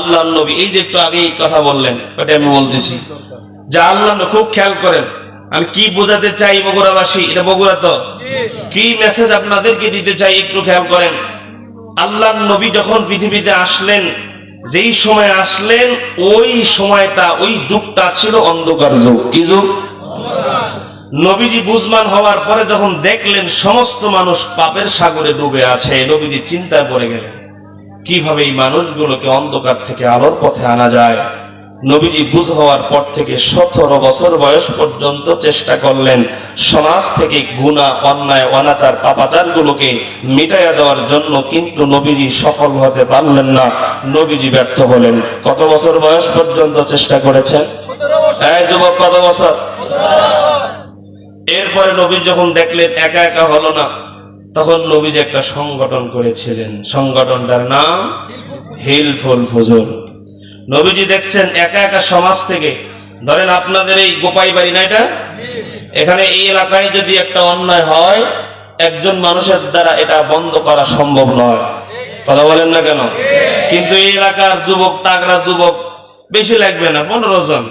আল্লাহ নবী, এই যে একটু আগেই কথা বললেন, ওটা আমি বলতেছি। যে আল্লাহ খুব খেয়াল করেন, আমি কি বোঝাতে চাই বগুড়াবাসী, এটা বগুড়া তো? কি মেসেজ আপনাদেরকে দিতে চাই একটু খেয়াল করেন। আল্লাহ নবী যখন পৃথিবীতে আসলেন, যেই সময় আসলেন, ওই সময়টা, ওই যুগটা ছিল অন্ধকার যুগ। কি যুগ? নবীজি বুঝমান হওয়ার পরে যখন দেখলেন, সমস্ত মানুষ পাপের সাগরে ডুবে আছে, নবীজি চিন্তায় পড়ে গেলেন। কীভাবে এই মানুষগুলোকে অন্ধকার থেকে আলোর পথে আনা যায়? নবীজি বুঝ হওয়ার পর থেকে সতেরো বছর বয়স পর্যন্ত চেষ্টা করলেন সমাজ থেকে গুণা অন্যায় অনাচার পাপাচার গুলোকে মিটাইয়া দেওয়ার জন্য কিন্তু নবীজি সফল হতে পারলেন না। নবীজি ব্যর্থ হলেন। কত বছর বয়স পর্যন্ত চেষ্টা করেছেন? এই যুবক কত বছর। এরপরে নবী যখন দেখলেন একা একা হলো না তখন নবীজি একটা সংগঠন করেছিলেন। সংগঠনটার নাম হিলফুল ফুজুল নবীজি দেখছেন একা একা সমাজ থেকে ধরেন আপনাদের এই গোপাই বাড়ি না এটা? এখানে এই এলাকায় যদি একটা অন্যায় হয় একজন মানুষের দ্বারা এটা বন্ধ করা সম্ভব নয়। কথা বলেন না কেন? কিন্তু এই এলাকার যুবক তাগড়া যুবক বেশি লাগবে না পনেরো জন।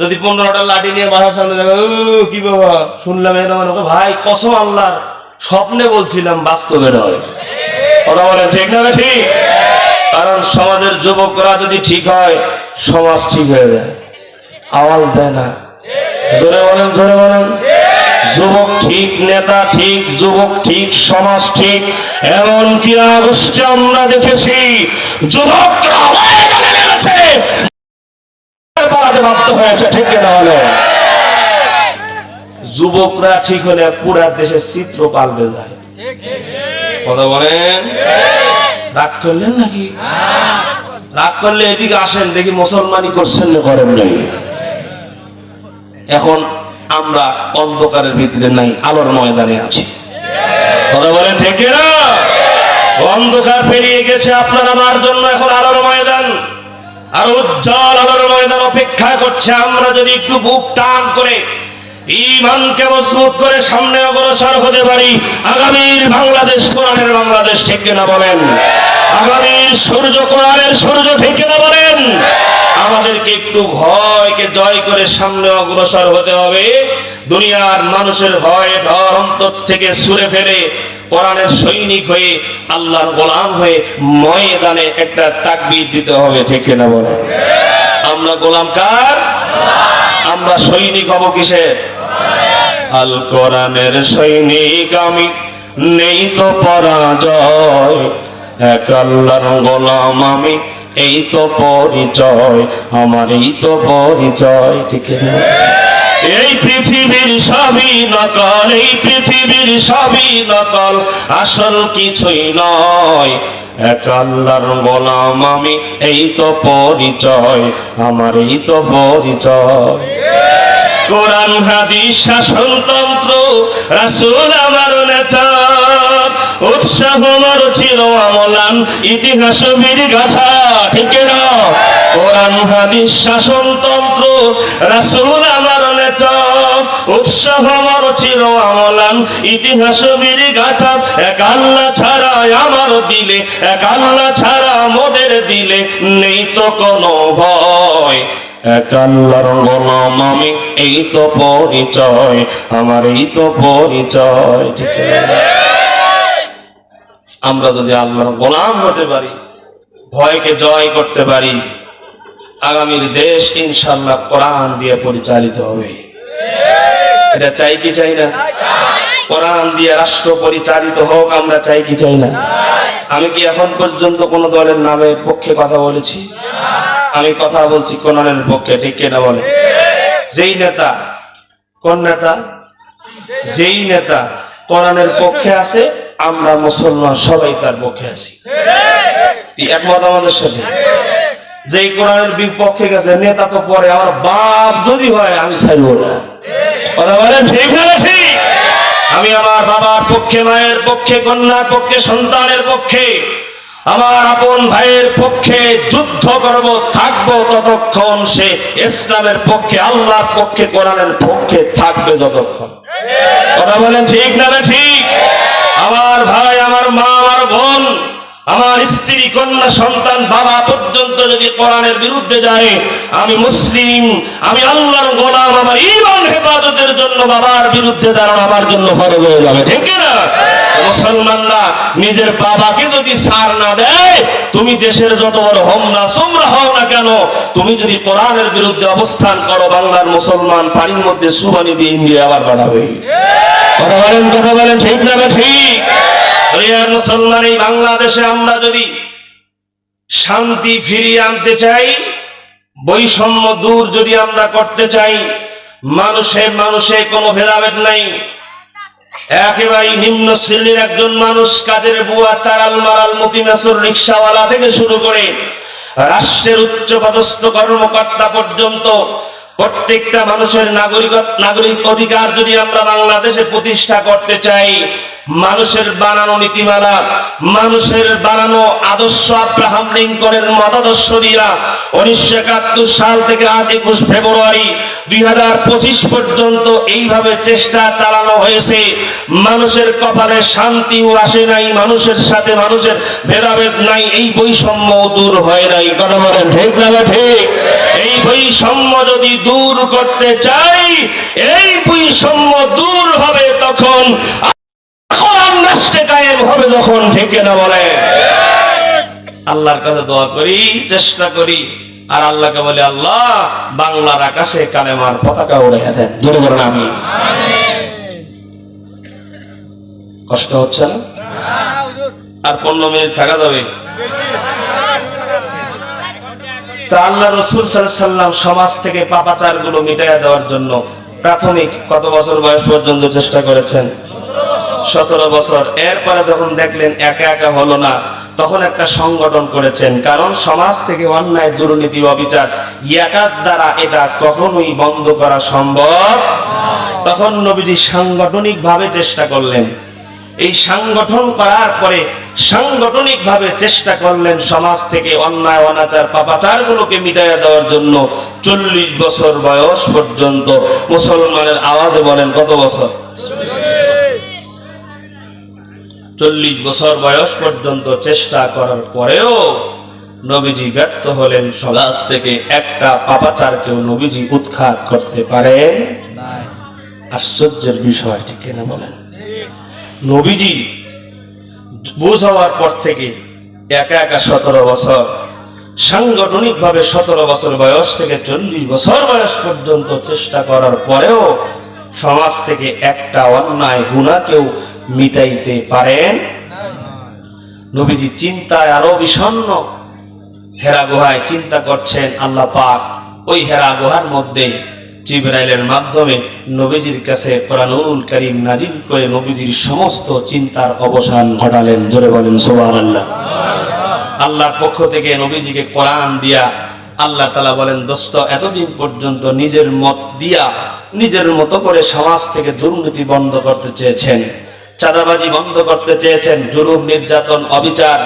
যদি পনেরোটা লাঠি নিয়ে বাসার সামনে যাবে "ও, কি বাবা শুনলাম এরকম এরকম।" ভাই কসম আল্লাহর। স্বপ্নে বলছিলাম, বাস্তবে নয়। কথা বলে ঠিক না ঠিক? কারণ সমাজের যুবকরা যদি ঠিক হয়, সমাজ ঠিক হয়ে যায়। আওয়াজ দেয় না। জোরে বলেন জোরে বলেন। যুবক ঠিক, নেতা ঠিক, যুবক ঠিক, সমাজ ঠিক, এমনকি আগস্টে আমরা দেখেছি, যুবকরা নেমেছে বাধ্য হয়েছে, ঠিক না বলে যুবকরা ঠিক হলে পুরা দেশের চিত্র পাল্টে যায়। কথা বলেন? রাগ করলেন নাকি? রাগ করলে এদিকে আসেন, দেখি মুসলমানি করছেন করেন নাই। এখন আমরা অন্ধকারের ভিতরে নাই, আলোর ময়দানে আছি। কথা বলেন ঠিক না অন্ধকার পেরিয়ে গেছে আপনার আমার জন্য এখন আলোর ময়দান। আর উজ্জ্বল আলোর ময়দান অপেক্ষা করছে, আমরা যদি একটু বুক টান করে ইমানকে মজবুত করে সামনে অগ্রসর হতে পারি। আগামীর বাংলাদেশ, কোরআনের বাংলাদেশ ঠিক কিনা বলেন? আগামীর সূর্য, কোরআনের সূর্য ঠিক কিনা বলেন? আমাদেরকে একটু ভয়কে জয় করে সামনে অগ্রসর হতে হবে। দুনিয়ার মানুষের ভয় ডর অন্তর থেকে সুরে ফেলে কোরআনের সৈনিক হয়ে, আল্লাহর গোলাম হয়ে ময়দানে একটা তাকবির দিতে হবে, ঠিক কিনা বলেন? আমরা গোলাম কার? আমরা সৈনিক হব কিসের? আল কোরআনের সৈনিক আমি, নেই তো পরাজয়। এক আল্লাহর গোলাম আমি, এই তো পরিচয় আমার এই তো পরিচয়, ঠিক এই পৃথিবীর সবই নকল, এই পৃথিবীর সবই নকল, আসল কিছুই নয়। এক আল্লাহর গোলাম আমি, এই তো পরিচয় আমার এই তো পরিচয়। কোরআন, হাদিস, শাসনতন্ত্র, রাসূল আমার নেতা। উৎসাহ আমার চির আমলান, ইতিহাস বীর গাথা, ঠিক না? কোরআন, হাদিস, শাসনতন্ত্র, রাসূল আমার নেতা। উৎসাহ আমার চির আমলান, ইতিহাস বীর গাথা। এক আল্লাহ ছাড়া আমার দিলে, এক আল্লাহ ছাড়া মোদের দিলে, নেই তো কোনো ভয়। এক এই তো পরিচয়, আমার এই তো পরিচয়, ঠিক আমরা যদি আল্লাহর গোলাম হতে পারি, ভয়কে জয় করতে পারি, আগামীর দেশ ইনশাল্লাহ কোরআন দিয়ে পরিচালিত হবে। এটা চাই কি চাই না? কোরআন দিয়ে রাষ্ট্র পরিচালিত হোক, আমরা চাই কি চাই না? আমি কি এখন পর্যন্ত কোন দলের নামের পক্ষে কথা বলেছি? আমি কথা বলছি কোরআনের পক্ষে, ঠিক কিনা বলে যেই নেতা, কোন নেতা? যেই নেতা কোরআনের পক্ষে আছে, আমরা মুসলমান সবাই তার পক্ষে আছি। একমত আমাদের সাথে? যেই কোরআনের বিপক্ষে গেছে, নেতা তো পরে আমার বাপ যদি হয়, আমি ছাড়বো না। কথা বলেন ঠিক না আমি আমার বাবার পক্ষে, মায়ের পক্ষে, কন্যার পক্ষে, সন্তানের পক্ষে আমার আপন ভাইয়ের পক্ষে যুদ্ধ করব, থাকব ততক্ষণ সে ইসলামের পক্ষে, আল্লাহর পক্ষে, কোরআনের পক্ষে থাকবে যতক্ষণ। কথা বলেন ঠিক না রে ঠিক? আমার ভাই, আমার মা, আমার বোন, আমার স্ত্রী, কন্যা, সন্তান, বাবা পর্যন্ত যদি কোরআনের বিরুদ্ধে যায়, আমি মুসলিম, আমি আল্লাহর গোলাম, আমার ইমান হেফাজতের জন্য বাবার বিরুদ্ধে দাঁড়ানো আমার জন্য ফরজ হয়ে যাবে, ঠিক না মুসলমানরা নিজের বাবাকে যদি সার না দেয়, তুমি দেশের যত বড় হোম না সোমরা হও না কেন? তুমি যদি কোরআনের বিরুদ্ধে অবস্থান করো, বাংলার মুসলমান পানির মধ্যে সুবানি দিয়ে ইন্ডিয়া আবার বাড়াবে কথা বলেন কথা বলেন, ঠিক না ঠিক মুসলমান এই বাংলাদেশে আমরা যদি শান্তি ফিরিয়ে আনতে চাই, বৈষম্য দূর যদি আমরা করতে চাই, মানুষে মানুষে কোনো ভেদাভেদ নাই। একেবারে নিম্ন শ্রেণির একজন মানুষ কাজের বুয়া চারাল মারাল মতিনাসুর রিক্সাওয়ালা থেকে শুরু করে রাষ্ট্রের উচ্চ পদস্থ কর্মকর্তা পর্যন্ত প্রত্যেকটা মানুষের নাগরিক নাগরিক অধিকার যদি আমরা বাংলাদেশে প্রতিষ্ঠা করতে চাই মানুষের বানানো নীতিমালা, মানুষের বানানো আদর্শ আব্রাহাম লিঙ্কনের মতাদর্শ দিয়া উনিশশো একাত্তর সাল থেকে আজ একুশ ফেব্রুয়ারি দুই হাজার পঁচিশ পর্যন্ত এইভাবে চেষ্টা চালানো হয়েছে। মানুষের কপালে শান্তিও আসে নাই, মানুষের সাথে মানুষের ভেদাভেদ নাই, এই বৈষম্য দূর হয় নাই। কথা বলেন, ঠিক না ঠিক? এই বৈষম্য যদি দূর করতে চাই, এই বৈষম্য দূর হবে তখন রাষ্ট্রে কায়েম হবে যখন, ঠিক না বলে? আল্লাহর কাছে দোয়া করি, চেষ্টা করি, আর আল্লাহকে বলে, আল্লাহ, বাংলার আকাশে কালেমার পতাকা উড়ে দেন। জোরে বলেন আমি কষ্ট হচ্ছে না? আর পনেরো মিনিট থাকা যাবে? তা আল্লাহ রসুল সাল্লাম সমাজ থেকে পাপাচারগুলো মিটাইয়া দেওয়ার জন্য প্রাথমিক কত বছর বয়স পর্যন্ত চেষ্টা করেছেন? সতেরো বছর। এরপরে যখন দেখলেন একা একা হলো না, তখন একটা সংগঠন করেছেন। কারণ সমাজ থেকে অন্যায়, দুর্নীতি, অবিচার, একার দ্বারা এটা কখনোই বন্ধ করা সম্ভব তখন নবীজি সাংগঠনিক ভাবে চেষ্টা করলেন। এই সংগঠন করার পরে সাংগঠনিক ভাবে চেষ্টা করলেন সমাজ থেকে অন্যায়, অনাচার পাপাচার গুলোকে মিটাইয়া দেওয়ার জন্য। চল্লিশ বছর বয়স পর্যন্ত মুসলমানের আওয়াজে বলেন কত বছর? চল্লিশ বছর বয়স পর্যন্ত চেষ্টা করার পরেও নবীজি ব্যর্থ হলেন সমাজ থেকে একটা পাপাচারকেও নবীজি উৎখাত করতে পারেন আশ্চর্যের বিষয়, ঠিক কিনা বলেন? নবীজি বুঝ হওয়ার পর থেকে একা একা সতেরো বছর সাংগঠনিক ভাবে সতেরো বছর বয়স থেকে চল্লিশ বছর বয়স পর্যন্ত চেষ্টা করার পরেও সমাজ থেকে একটা অন্যায় গুণাকেও মিটাইতে পারেন? নবীজি চিন্তায় আরও বিষণ্ণ। হেরা গুহায় চিন্তা করছেন আল্লাহ পাক। ওই হেরা গুহার মধ্যে জিব্রাইলের মাধ্যমে নবীজির কাছে কোরআনুল করিম নাজিল করে নবীজির সমস্ত চিন্তার অবসান ঘটালেন। জোরে বলেন, সুবহানাল্লাহ। আল্লাহর পক্ষ থেকে নবীজিকে কোরআন দিয়া আল্লাহ তালা বলেন, দোস্ত, এতদিন পর্যন্ত নিজের মত দিয়া নিজের মতো করে সমাজ থেকে দুর্নীতি বন্ধ করতে চেয়েছেন, চাঁদাবাজি বন্ধ করতে চেয়েছেন, জুলুম, নির্যাতন, অবিচার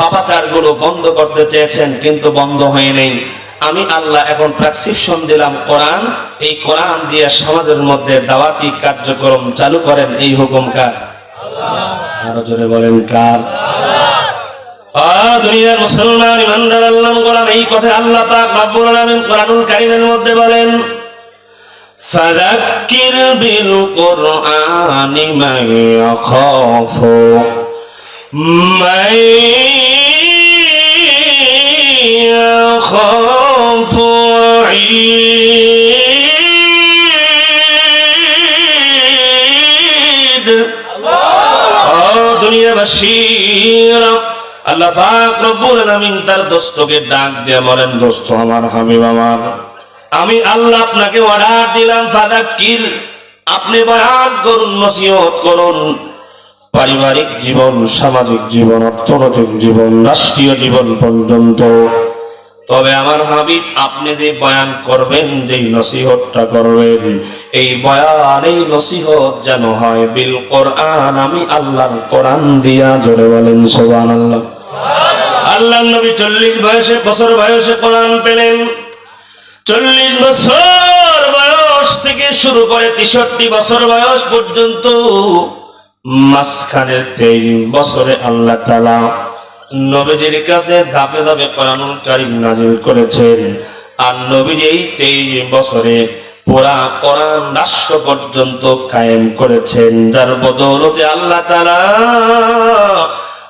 পাপাচারগুলো বন্ধ করতে চেয়েছেন, কিন্তু বন্ধ হয় নেই। আমি আল্লাহ এখন প্রেসক্রিপশন দিলাম, কোরআন, এই কোরআন দিয়ে সমাজের মধ্যে দাওয়াতি কার্যক্রম চালু করেন, এই হুকুম কার আরও জোরে বলেন, কার? দুনিয়ার মুসলমান ইমানদার আল্লাহ কোরআন এই কথা আল্লাহ পাক রব্বুল আলামিন কোরআনুল কারীমের মধ্যে বলেন ফাযাক্কির বিল কুরআনি মান ইয়াখাফু মান ইয়াখাফু ঈদ. দুনিয়াবাসীর আল্লাহ পাক রব্বুল আলামিন তার দোস্তকে ডাক দিয়ে বলেন, দোস্ত আমার হাবিব আমার, আমি আল্লাহ আপনাকে অর্ডার দিলাম, ফাদাক্কির। আপনি বয়ান করুন, নসিহত করুন। পারিবারিক জীবন, সামাজিক জীবন, অর্থনৈতিক জীবন, রাষ্ট্রীয় জীবন পর্যন্ত তবে আমার হাবিব, আপনি যে বয়ান করবেন, যেই নসিহতটা করবেন, এই বয়ান, এই নসিহত যেন হয় বিল কোরআন। আমি আল্লাহর কোরআন দিয়া জোরে বলেন, সুবহানাল্লাহ। আল্লাহ আল্লাহ নবী চল্লিশ বয়সে, বছর বয়সে কোরআন পেলেন। চল্লিশ বছর বয়স থেকে শুরু করে তেষট্টি বছর বয়স পর্যন্ত মাঝখানে তিন বছরে আল্লাহ তালা নবীজির কাছে ধাপে ধাপে কোরআনুল কারিম নাজিল করেছেন। আর নবীজি এই তেইশ বছরে পুরা কোরআন রাষ্ট্র পর্যন্ত কায়েম করেছেন। যার বদৌলতে আল্লাহ তারা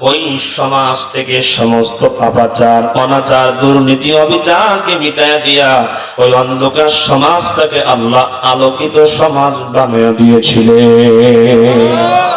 ওই সমাজ থেকে সমস্ত পাপাচার, অনাচার, দুর্নীতি, অবিচারকে মিটাইয়া দিয়া ওই অন্ধকার সমাজটাকে আল্লাহ আলোকিত সমাজ বানিয়ে দিয়েছিলেন।